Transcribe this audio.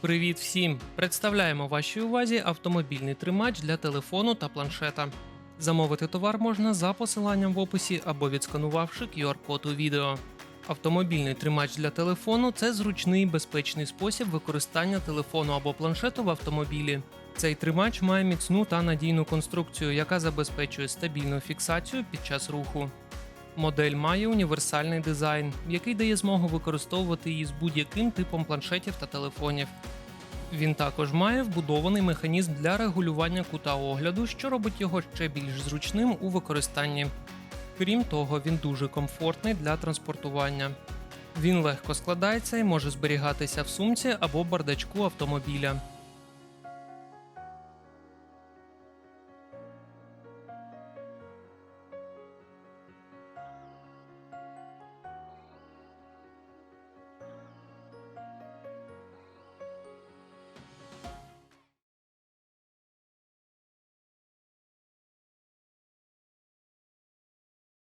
Привіт всім! Представляємо вашій увазі автомобільний тримач для телефону та планшета. Замовити товар можна за посиланням в описі або відсканувавши QR-код у відео. Автомобільний тримач для телефону це зручний безпечний спосіб використання телефону або планшету в автомобілі. Цей тримач має міцну та надійну конструкцію, яка забезпечує стабільну фіксацію під час руху. Модель має універсальний дизайн, який дає змогу використовувати її з будь-яким типом планшетів та телефонів. Він також має вбудований механізм для регулювання кута огляду, що робить його ще більш зручним у використанні. Крім того, він дуже комфортний для транспортування. Він легко складається і може зберігатися в сумці або бардачку автомобіля.